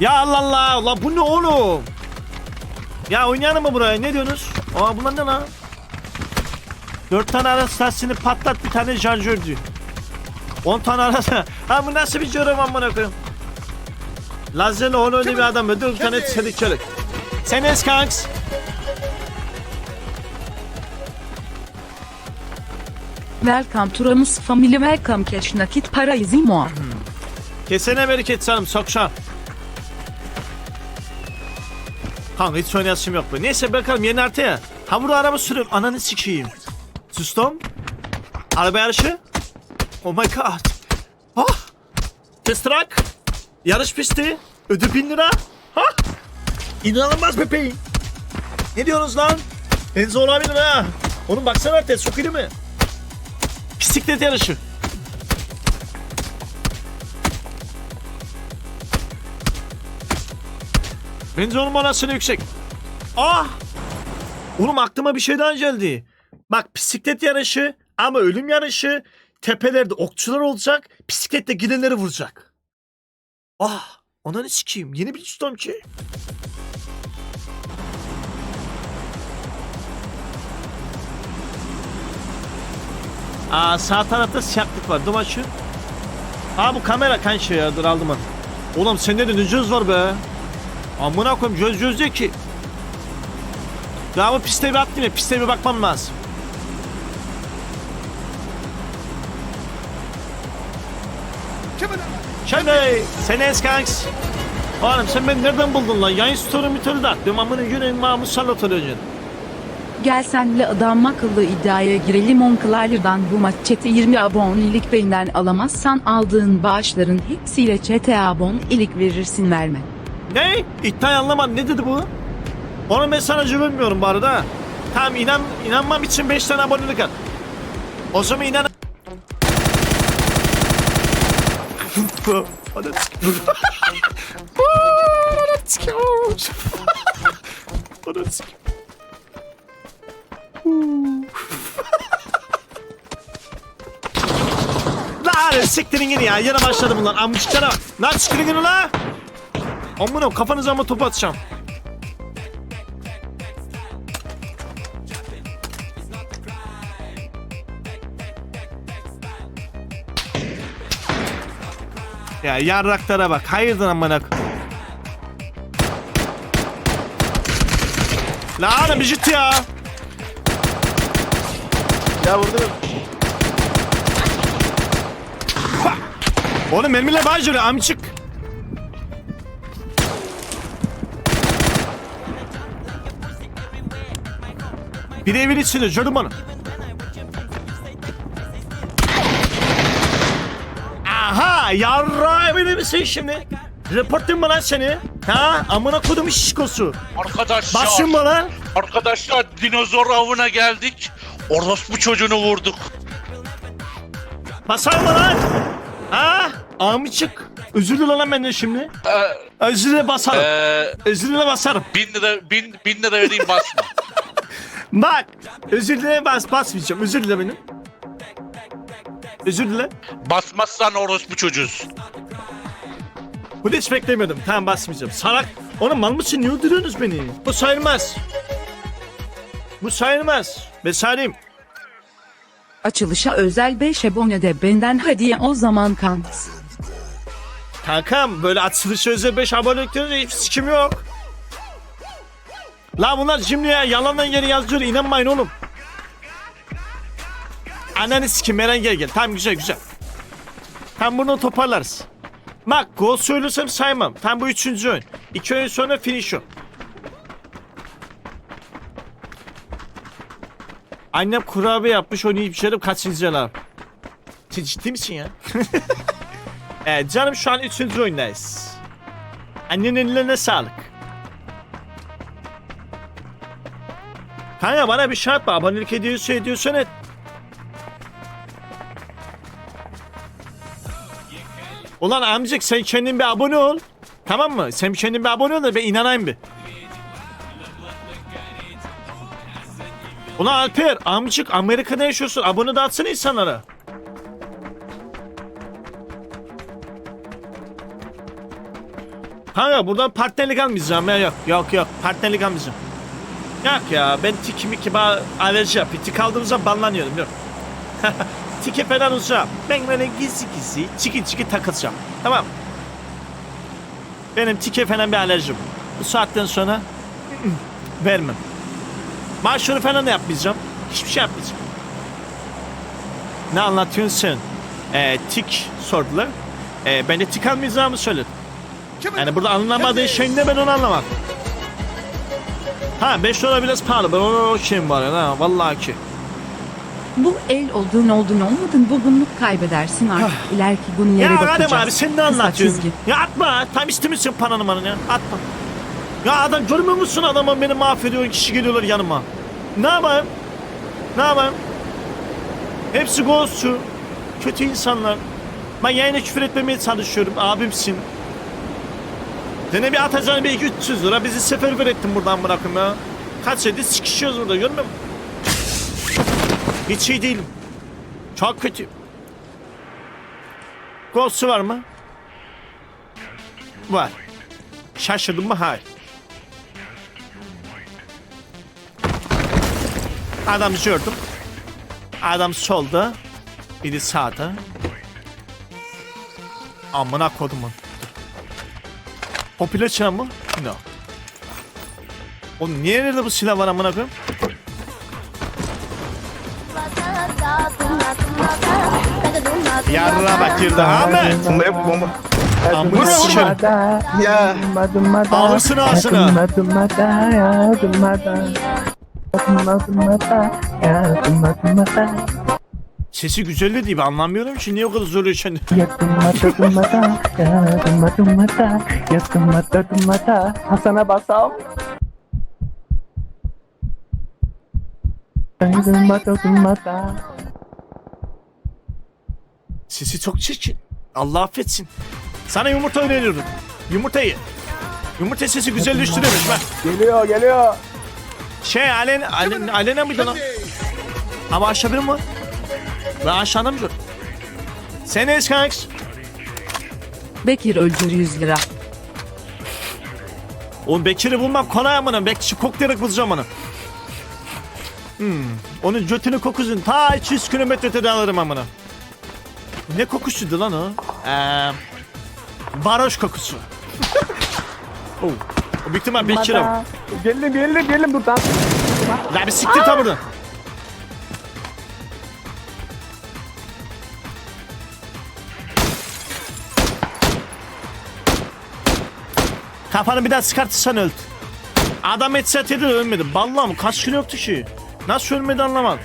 Ya Allah Allah. La bu ne oğlum? Ya oynayalım mı buraya? Ne diyorsunuz? Aa bunlar ne lan? Dört tane ara stasını patlat bir tane şarjör diyor. 10 tane arası. Ha bu nasıl bir yorum amına koyayım? Lazerle onu öyle bir adam. Bir tane çelik çelik. Sen es kanks. Welcome to Ramus Family Welcome Cash Nakit Para Izimo. Kesene bereket canım sokşam. Kanka hiç oynayasım yok be. Neyse bakalım yeni harita ya. Ha burada araba sürüyorum. Ananı sikeyim. Sustum. Araba yarışı. Oh my god. Ah. Test track. Yarış pisti. Ödül bin lira. Ha. İnanılmaz bebeğim. Ne diyorsunuz lan? Enzo olabilir ha. Onun baksana haritaya iyi mi? Bisiklet yarışı. Benzonun manasını yüksek. Ah! Oğlum aklıma bir şey daha geldi. Bak bisiklet yarışı ama ölüm yarışı. Tepelerde okçular olacak. Bisikletle gidenleri vuracak. Ah! Ona ne sikeyim? Yeni bir ustam ki. Aa sağ tarafta siyahlık var. Dur şu. Aa bu kamera kanşı ya. Dur aldım onu. Oğlum sende de ne var be. Amına koyayım göz göz değil ki. Ya bu piste bir atlayayım ya. Piste bir bakmam lazım. Şöyle sen eskanks. Oğlum sen beni nereden buldun lan? Yayın story mitörü de atlıyorum. Amına yüreğin Mahmut Salat olacaksın. Gel senle adam akıllı iddiaya girelim Onklar'dan bu maç çete 20 abonelik benden alamazsan aldığın bağışların hepsiyle çete abonelik verirsin verme. Ne? İddiayı anlamadım. Ne dedi bu? Onun ben sana güvenmiyorum bu arada. Tamam inan, inanmam için 5 tane abonelik at. O zaman inan... Hadi. Lan siktirin gini ya. Yine başladı bunlar. Amcıklara bak. Lan siktirin gini la. Amına kafanıza ama topu atacağım. Ya yarraklara bak. Hayırdır amına. Lan bir ciddi ya. Ya vurdum. Oğlum mermiyle bağırıyor amcık. Bir de evin içinde bana. Aha yarra evine misin şimdi? Reportlayayım mı lan seni? Ha amına kodum şişkosu. Arkadaşlar, Basın mı lan? arkadaşlar dinozor avına geldik. Orospu çocuğunu vurduk. Basar mı lan? Ha? Amcık. Özür dile lan benden şimdi. Ee, Özür dile basarım. ee, Özür dile basarım. bin lira, bin, bin lira vereyim basma. Bak. Özür dile bas basmayacağım. Özür dile benim. Özür dile. Basmazsan orospu çocuğuz. Bunu hiç beklemiyordum. Tamam basmayacağım. Salak. Oğlum mal mısın? Niye öldürüyorsunuz beni? Bu sayılmaz. Bu sayılmaz. Sayayım. Açılışa özel 5 abone de benden hediye o zaman kanks. Kankam böyle açılış özel 5 aboneliklerinde hiç sikim yok. La bunlar şimdi ya yalandan yere yazıyor inanmayın oğlum. Ananı sikim Eren gel gel. Tamam güzel güzel. Tam bunu toparlarız. Bak gol söylesem saymam. Tam bu üçüncü oyun. İki oyun sonra finish o. Annem kurabiye yapmış onu yiyip içerim kaçıncı abi. Sen ciddi misin ya? Evet canım şu an üçüncü oyundayız. Annenin ellerine sağlık. Kanka bana bir şart var. Abonelik ediyorsa ediyorsan et. Ulan amcık sen kendin bir abone ol. Tamam mı? Sen kendin bir abone ol da ben inanayım bir. Ulan Alper amcık Amerika'da yaşıyorsun. Abone dağıtsana insanlara. Kanka buradan partnerlik almayacağım ya yok yok yok partnerlik almayacağım. Yok ya ben tiki miki ba alerji yapıyor. Tik aldığım zaman banlanıyorum yok. Tike falan uzağım. Ben böyle gizli gizli çiki çiki takılacağım. Tamam. Benim tike falan bir alerjim. Bu saatten sonra vermem. Maaşları falan da yapmayacağım. Hiçbir şey yapmayacağım. Ne anlatıyorsun sen? Ee, tik sordular. Ee, ben de tik almayacağımı söyledim. Yani burada anlamadığı şey ne ben onu anlamam. Ha 5 dolar biraz pahalı. Ben onu o şeyim var ya. Ha, vallahi ki. Bu el olduğun oldun olmadın bugünlük kaybedersin artık. İleriki günlere Ya bakacağız. Adem abi sen ne anlatıyorsun? çizgi. Ya atma. Tam istemişsin paranı manın ya. Atma. Ya adam görmüyor musun adamın beni mahvediyor. Kişi geliyorlar yanıma. Ne yapayım? Ne yapayım? Hepsi ghostçu. Kötü insanlar. Ben yayına küfür etmemeye çalışıyorum. Abimsin. Dene bir atacağın bir 300 lira. Bizi seferber ettin buradan bırakın ya. Kaç senedir sikişiyoruz burada görmüyor musun? Hiç iyi değilim. Çok kötü. Ghost'u var mı? Var. Şaşırdın mı? Hayır. Adam gördüm. Adam solda. Biri sağda. Amına kodumun. Popülasyon mı? No. Oğlum niye nerede bu silah var amına koyayım? Yarra bak girdi Ahmet. Bomba yap bomba. Amına sikerim. Ya. Alırsın ağzına. Sesi güzel de değil ben anlamıyorum ki niye o kadar zoruyor şimdi. Hasan'a basam. Sesi çok çirkin. Allah affetsin. Sana yumurta öneriyorum. Yumurtayı. Yumurta sesi güzelleştiriyormuş bak. Geliyor geliyor. Şey Alen, Alen, Alena mıydı lan? Ama aşağı biri Ben aşağıda mı dur? Sen es kanks. Bekir öldür 100 lira. Oğlum Bekir'i bulmam kolay amına. Bekir'i koklayarak bulacağım onu. Hmm. Onun götünü kokusunu ta 200 kilometre öteden alırım amına. Ne kokusuydu lan o? Eee... Varoş kokusu. oh. O büyük ihtimal Bekir abi. Geldim geldim geldim dur tamam. La bir siktir ta buradan. Kafanı bir daha çıkartırsan öldü. Adam headshot yedi de ölmedi. Ballam kaç kilo yoktu ki? Nasıl ölmedi anlamadım.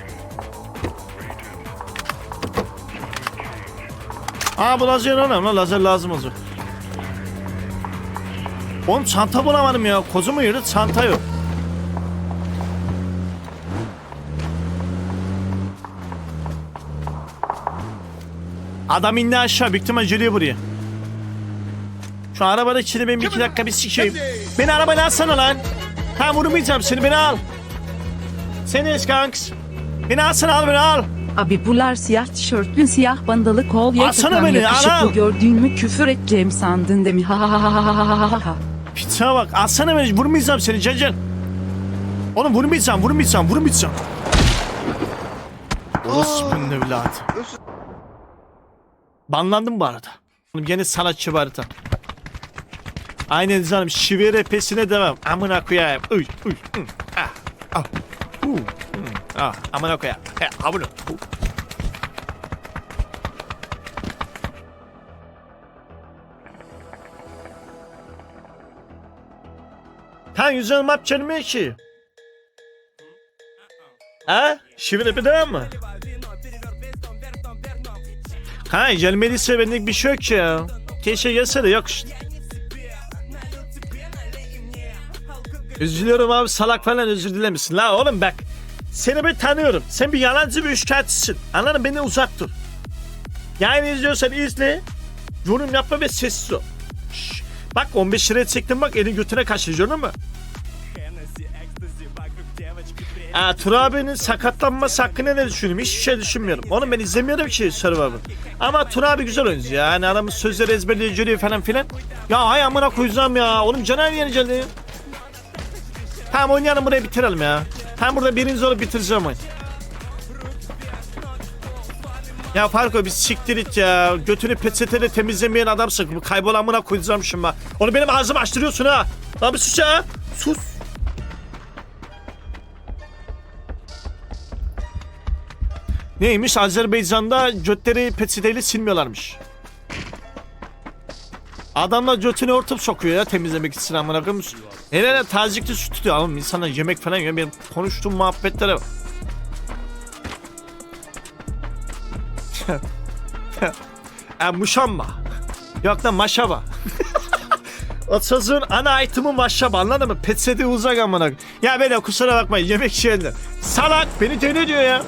Aa bu lazer önemli lan lazer lazım olacak. Oğlum çanta bulamadım ya. Kozumu yürü çanta yok. Adam indi aşağı büyük ihtimal geliyor buraya. Şu arabada içinde benim bir iki dakika bir sikeyim. Beni arabayla alsana lan. Ha vurmayacağım seni beni al. Seni eskanks. Beni alsana al beni al. Abi bunlar siyah tişörtlü siyah bandalı kolye Alsana beni, yakışıklı anam. gördüğün mü küfür edeceğim sandın değil mi? Ha ha ha ha ha ha ha ha. Pizza bak alsana beni vurmayacağım seni can can. Oğlum vurmayacağım vurmayacağım vurmayacağım. Orospunun evladı. Banlandım bu arada. Oğlum gene sanatçı bu arada. Aynen canım şive repesine devam. Amına koyayım. Uy uy. hı, Ah. Ah. Uh, hı, Ah. Amına koyayım. He amına. Uh. Ha yüzden map çelmiyor ki. Ha? Şive repe devam mı? Ha gelmediyse benlik bir şey yok ya. Keşke gelse de yok işte. Üzülüyorum abi salak falan özür dilemişsin. La oğlum bak. Seni ben tanıyorum. Sen bir yalancı bir üçkağıtçısın. Anladın? Benden uzak dur. Yani izliyorsan izle. Yorum yapma ve sessiz ol. Şş. Bak 15 liraya çektim bak elin götüne kaçırıyor mu? Aa, Tur abinin sakatlanması hakkında ne düşünüyorum? Hiçbir şey düşünmüyorum. Onu ben izlemiyorum ki Survivor'ı. Ama Tur abi güzel oyuncu ya. Yani adamın sözleri ezberleyici falan filan. Ya hay amına koyacağım ya. Oğlum caner yeni geldi. Tamam oynayalım burayı bitirelim ya. Tam burada birinci olup bitireceğim oyun. Ya Farko biz siktir it ya. Götünü peçeteyle temizlemeyen adamsın. Bu kaybol amına koyacağım şimdi bak. Onu benim ağzımı açtırıyorsun ha. Abi sus ya. Sus. Neymiş Azerbaycan'da götleri peçeteyle silmiyorlarmış. Adamlar götünü ortup sokuyor ya temizlemek için amına koyayım. Hele hele tazikli su tutuyor oğlum insanlar yemek falan yiyor. Benim konuştuğum muhabbetlere e, muşamba. Yok lan maşaba. o sözün ana itemi maşaba anladın mı? Petsedi uzak amına. Ya beni kusura bakmayın yemek şeyler. Salak beni dene diyor ya.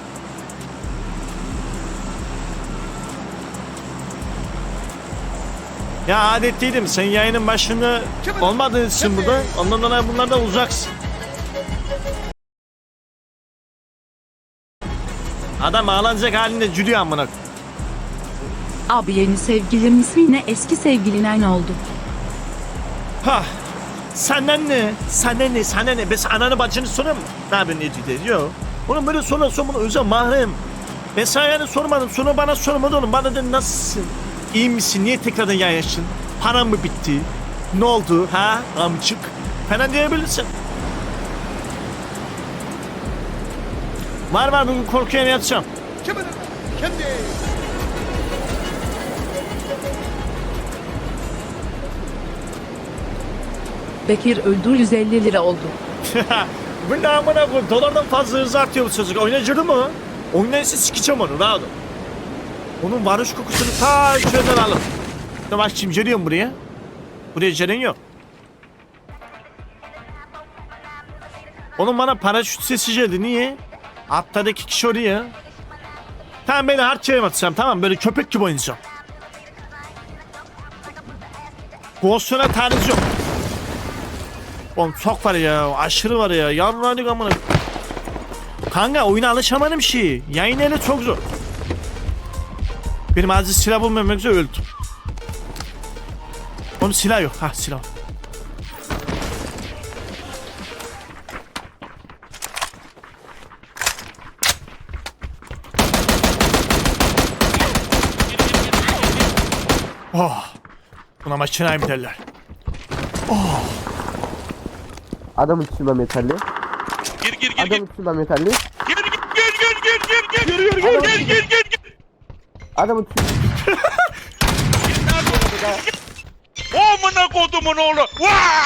Ya adetliydim. Sen yayının başında olmadığın için burada. Ondan dolayı bunlardan uzaksın. Adam ağlanacak halinde cülüyor amına. Abi yeni sevgilin mi yine eski sevgilinen oldu. Ha. Senden ne? Senden ne? Senden ne? Sana ananı bacını sorayım mı? Ne yapıyorsun ne diyor? Yok. Oğlum böyle sorular sormanı özel mahrem. Ben sana yani sormadım. Sonra bana sormadı oğlum. Bana de nasılsın? İyi misin? Niye tekrardan yayın açtın? Paran mı bitti? Ne oldu? Ha? Amcık. Falan diyebilirsin. Var var bugün korkuya yatacağım. Bekir öldü 150 lira oldu. Bu ne amına koyayım? Dolardan fazla hızlı artıyor bu çocuk. Oynayıcı mı? Oynayışı sikeceğim onu rahat ol. Onun varış kokusunu ta şuradan alın. Ya bak şimdi geliyorum buraya. Buraya gelen yok. Onun bana paraşüt sesi geldi. Niye? İki kişi oraya. Tamam beni harçaya atacağım. Tamam böyle köpek gibi oynayacağım. Ghost'una taarruz yok. Oğlum çok var ya. Aşırı var ya. Yarradık amına. Kanka oyuna alışamadım şey. Yayın ele çok zor. Benim aziz silah bulmamak üzere öldüm. Oğlum silah yok. Ha silah. Oh. Buna maçınay mı derler? Adam uçurma metalli. Gir gir gir Adam gir. uçurma metalli. Gir gir gir gir gir gir. Gir gir gir gir gir gir gir. Adam uçurma. Amına kodumun oğlu. Vaa!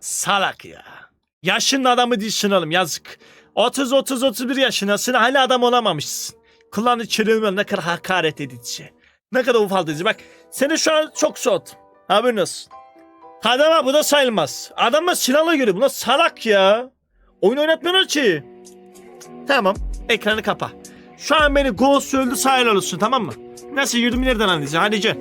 Salak ya. Yaşın adamı oğlum yazık. 30-30-31 yaşındasın hala adam olamamışsın. Kulağını çürüme ne kadar hakaret edici. Ne kadar ufaltıcı. Bak seni şu an çok soğut. Haberin olsun. Adama bu da sayılmaz. Adamla silahla göre buna salak ya. Oyun oynatmıyorlar ki. Tamam. Ekranı kapa. Şu an beni Ghost öldü sahil olursun tamam mı? Nasıl yürüdüm nereden anlayacaksın? Hadi gel.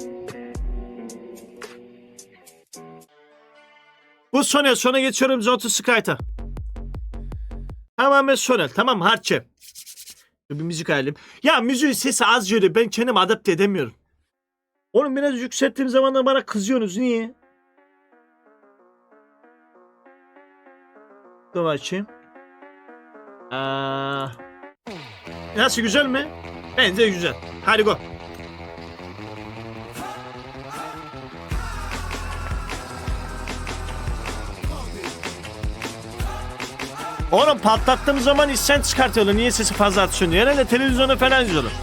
Bu Soner. Sonra geçiyorum Zotu Sky'ta. Tamamen Soner. Tamam harçı. Bir müzik alayım. Ya müziğin sesi az geliyor. Ben kendimi adapte edemiyorum. Oğlum biraz yükselttiğim zaman da bana kızıyorsunuz. Niye? Dur açayım. Aa, nasıl güzel mi? Bence güzel. Hadi go. Oğlum patlattığım zaman isyan çıkartıyorlar. Niye sesi fazla atıyorsun diye. Herhalde televizyonu falan izliyorlar.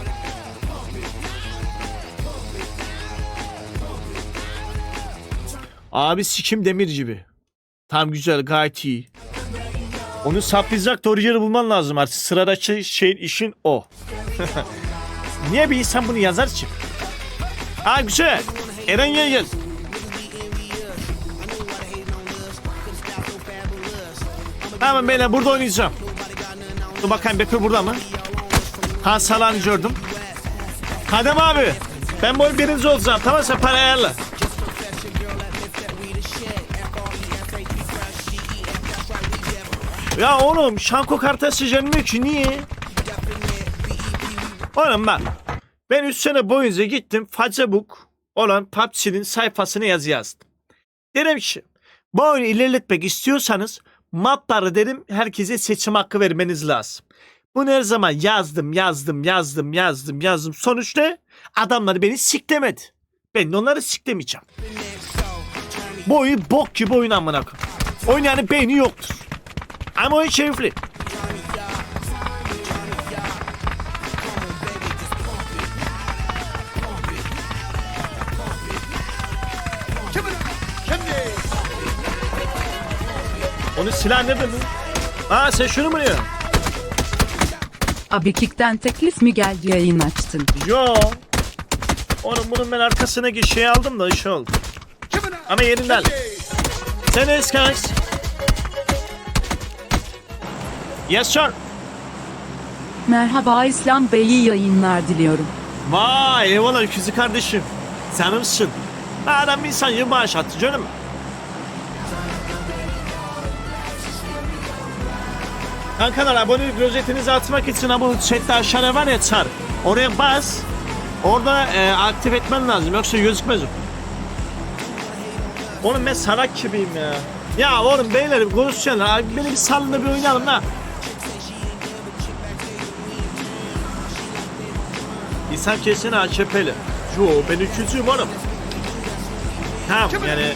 Abi sikim demir gibi. Tam güzel gayet iyi. Onu saplayacak doğru yeri bulman lazım artık. Sıradaki şeyin işin o. Niye bir insan bunu yazar ki? Ha güzel. Eren gel. Tamam beyler burada oynayacağım. Dur bakayım Bekir burada mı? Ha Salah'ını gördüm. Kadem abi. Ben bu birinci olacağım. Tamam sen para ayarla. Ya oğlum şanko kartası gelmiyor ki niye? Oğlum bak. Ben 3 sene boyunca gittim Facebook olan PUBG'nin sayfasına yazı yazdım. Dedim ki bu oyunu ilerletmek istiyorsanız mapları dedim herkese seçim hakkı vermeniz lazım. Bunu her zaman yazdım yazdım yazdım yazdım yazdım. Sonuç ne? Adamlar beni siklemedi. Ben de onları siklemeyeceğim. Bu oyun bok gibi oyun amına koyayım. Oyun yani beyni yoktur. Ama oyun keyifli. Onu silah mi? Aa sen şunu mu diyorsun? Abi Kik'ten teklif mi geldi yayın açtın? Yo. Oğlum bunun ben arkasına şey aldım da iş oldu. Ama yerinden. Sen Eskans. Yes sir. Merhaba İslam Bey iyi yayınlar diliyorum. Vay eyvallah öküzü kardeşim. Canımsın. Adam bir insan yıl bağış attı canım. Kankalar abonelik rozetinizi atmak için bu chatte aşağıda var ya çar. Oraya bas. Orada e, aktif etmen lazım yoksa gözükmez o. Oğlum ben salak gibiyim ya. Ya oğlum beyler konuşacaksın. Abi Beni bir salın da bir oynayalım la. İnsan kesin AKP'li. Yo ben üçüncüyüm oğlum. Tamam yani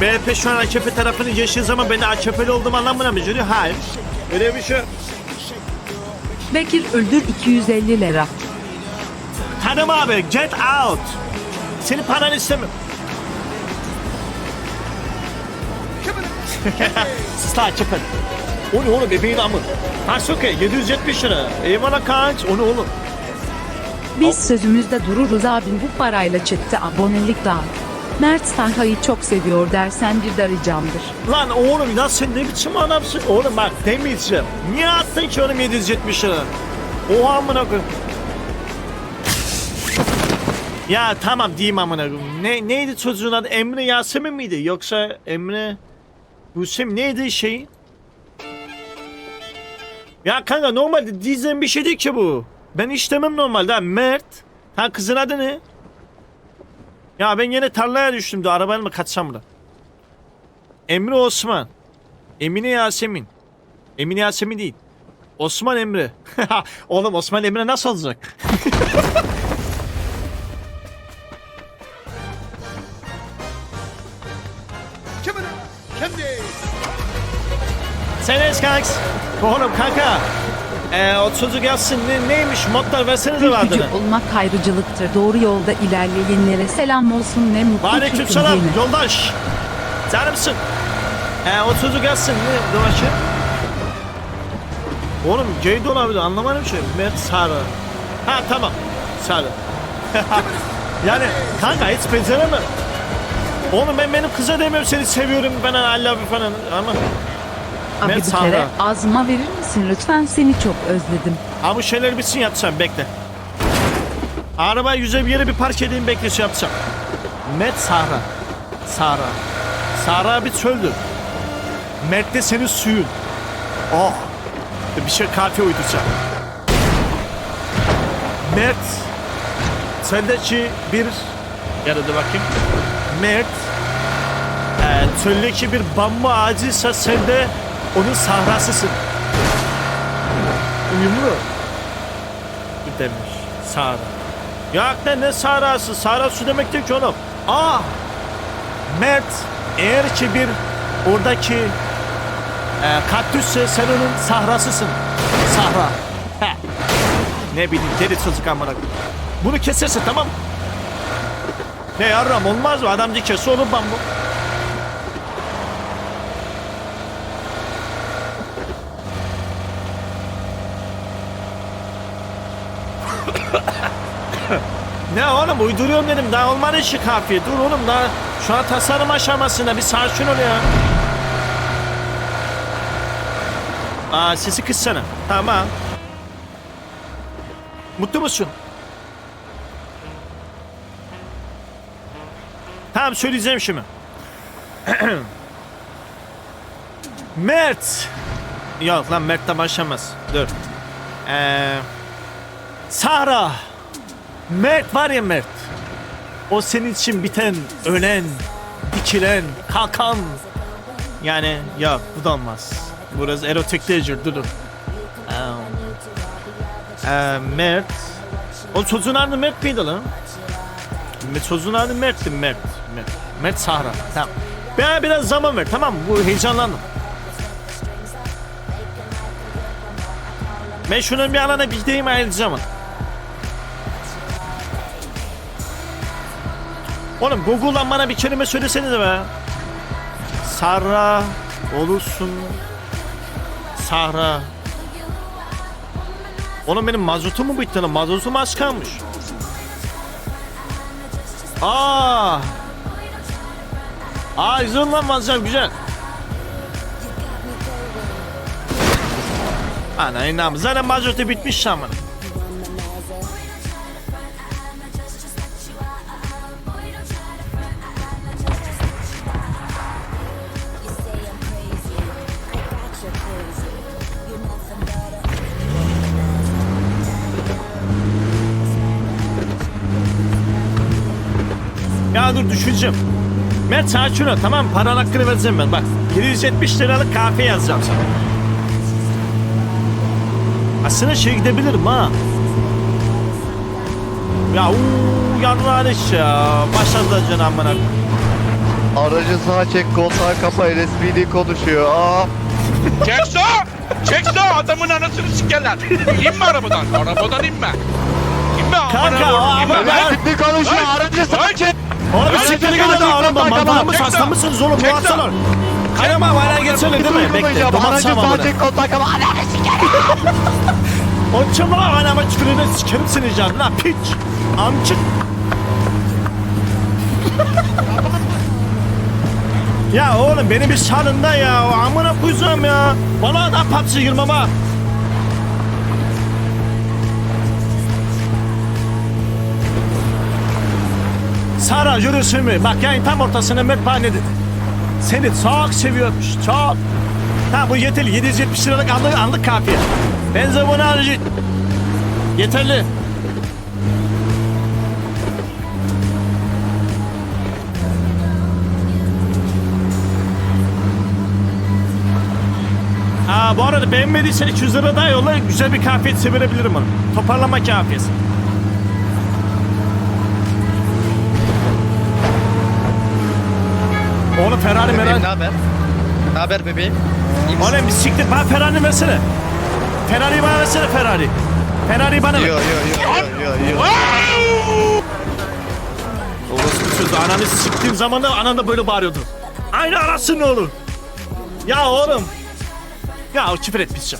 MHP şu an AKP tarafını geçtiği zaman ben de AKP'li olduğum anlamına mı geliyor? Hayır. Öyle bir şey. Bekir öldür 250 lira. Tanım abi get out. Senin paranı istemiyorum. La AKP'li. O ne oğlum bebeğin amı. Harsuke 770 lira. Eyvallah kaç. O ne oğlum? Biz sözümüzde dururuz abim bu parayla chatte abonelik dağıt. Mert Sanka'yı çok seviyor dersen bir de ricamdır. Lan oğlum ya sen ne biçim adamsın? Oğlum bak demeyeceğim. Niye attın ki oğlum 770 lira? Oha amına. Ya tamam diyeyim amına. Ne, neydi çocuğun adı? Emre Yasemin miydi? Yoksa Emre... Hüsem neydi şey? Ya kanka normalde diyeceğim bir şey değil ki bu. Ben işlemem normalde. Mert. Ha kızın adı ne? Ya ben yine tarlaya düştüm de arabayla mı kaçsam burada? Emre Osman. Emine Yasemin. Emine Yasemin değil. Osman Emre. Oğlum Osman Emre nasıl olacak? Sen es kanks. Oğlum kanka. Ee, o çocuk yazsın ne, neymiş modlar versenize vardı. Ülkücü olmak hayrıcılıktır. Doğru yolda ilerleyenlere selam olsun ne mutlu Aleyküm Türk'üm selam diyene. yoldaş. Canımsın. Ee, o çocuk yazsın ne dolaşı? Oğlum de olabilir anlamadım şey. Mert Sarı. Ha tamam. Sarı. yani kanka hiç beceremem. Oğlum ben benim kıza demiyorum seni seviyorum ben I love you falan ama Abi bir Sahra. kere azma verir misin lütfen seni çok özledim. ha bu şeyler bitsin yapacağım bekle. Arabayı yüze bir yere bir park edeyim bekle şey yapacağım. Met Sahra. Sahra. Sahra bir çöldü. Mert de senin suyun. Oh. Bir şey kafiye uyduracağım. Mert. Sendeki bir... Yarıda bakayım. Mert. E, çöldeki bir bambu ağacıysa sen de onun sahrasısın. Uyumlu. Demiş. Sahra. Ya ne, ne sahrası? Sahra su demek değil ki oğlum. Aa! Mert eğer ki bir oradaki e, kaktüsse sen onun sahrasısın. Sahra. He. Ne bileyim deli çocuk amına. Bunu kesersin tamam mı? Ne yarram olmaz mı? Adam dikesi olur bambu. Oğlum uyduruyorum dedim daha olmadı işi kafiye. Dur oğlum daha şu an tasarım aşamasında bir sakin ol ya. Aa sesi kıssana. Tamam. Mutlu musun? Tamam söyleyeceğim şimdi. Mert. Yok lan Mert'te başlamaz. Dur. Ee, Sahra. Mert var ya Mert. O senin için biten, ölen, dikilen, kalkan. Yani yok bu da olmaz. Burası erotik değildir dur dur. Ee, ee, Mert. O çocuğun adı Mert miydi lan? Çocuğun adı Mert'ti Mert. Mert, Mert Sahra. Tamam. Ben biraz zaman ver tamam mı? Bu heyecanlandım. Ben şunun bir alana bir gideyim ayrılacağım. onu. Oğlum Google'dan bana bir kelime söylesenize be. Sahra olursun. Sahra. Oğlum benim mazotum mu bitti lan? Mazotum az kalmış. Aa. Aa güzel lan mazot güzel. Ana inanmam. Zaten mazotu bitmiş ama. Ya dur düşüneceğim. Mert sakin ol tamam mı? Paranın hakkını vereceğim ben bak. 770 liralık kahve yazacağım sana. Aslında şey gidebilirim ha. Ya uuu yanlış ya. Başladı canım amına. Aracı sağa çek kontağı kapa LSPD konuşuyor. Aa. Çek sağa! Çek sağa! Adamın anasını sikerler. İnme arabadan. Arabadan inme. İnme Kanka, amına koyayım, ama inme ben- lan. LSPD konuşuyor. Ay, Aracı sağa Hadi siktir gidin bak, Bak bak, mı hasta mısınız oğlum? Bu lan. Kayama hala geçsene değil mi? Bekle. Duymayacağım. Domat Aracı sağma sağa bunu. çek kontağı kapa. Ananı sikerim. O kim lan? Anama tükürüğüne sikerim seni canım lan piç. Amçık. ya oğlum beni bir salın da ya. Amına koyacağım ya. Bana da papsı girmem ha. Sara yürüsün mü? Bak yani tam ortasına Mert bana ne dedi? Seni çok seviyormuş, çok. Ha bu yeterli. 770 liralık anlık, anlık kafiye. Ben de bunu alacağım. Yeterli. Ha bu arada beğenmediysen 200 lira daha yolla güzel bir kafiyet verebilirim onu. Toparlama kafiyesi. Ferrari Ferrari. haber? Ne haber bebeğim? Oğlum bir siktir bana Ferrari versene. Ferrari bana versene Ferrari. Ferrari bana ver. Yo yo yo yo yo yo. Orası sözü ananı siktiğim zaman da anan da böyle bağırıyordu. Aynı arasın ne olur. Ya oğlum. Ya küfür etmişim.